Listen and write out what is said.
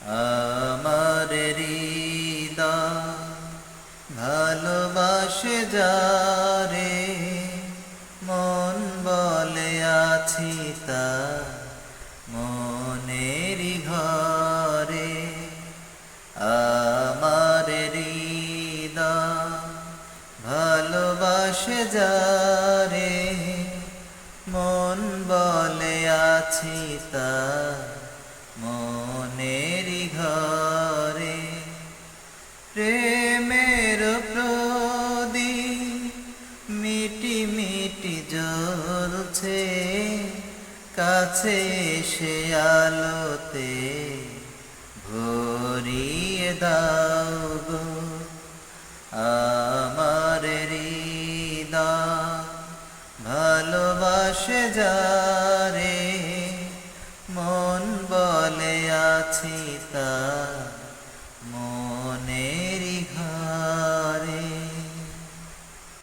আমার হৃদয় ভালোবাসে যারে, মন বলে আছি তা মনেরই ঘরে। আমার হৃদয় ভালোবাসে যারে, মন বলে আছি তা মনেরই প্রেমের প্রদি মিটি মিটি জ্বলছে, কাছে সে আলোতে ভরিয়ে দাও গো আমার হৃদয়। ভালোবাসে যারে মন বলে, আছি তা